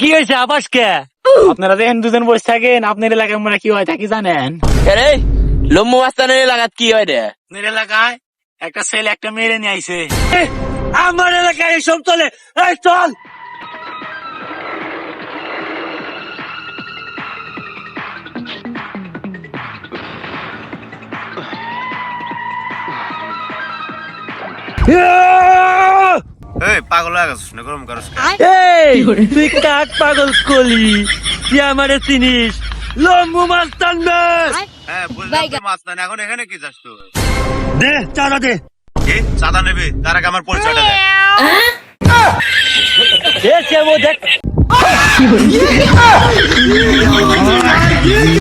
কি হয়েছে? আবাস কে? আপনারা দেখেন দুজন বসে থাকেন আপনার এলাকায় মনে কি হয় তা কি জানেন? আরে লম্বু মাস্তানের এলাকাত কি হয় রে? আপনার এলাকায় একটা ছেলে একটা মেরে নিয়ে আইছে। আমার এলাকায় এসব চলে। এই চল! এই পাগল হয়ে গেছিস না গরম করিস এই তুই কাক পাগল কলি তুই আমারে চিনিস? লম্বু মাস্তান না হ্যাঁ বুঝলাম তো মাছ না এখন এখানে কি যাস তুই? দে চাঁদা দে। কি? চাঁদা নেবে? তার আগে আমার পরিচয়টা দে। এ কেমন দেখ?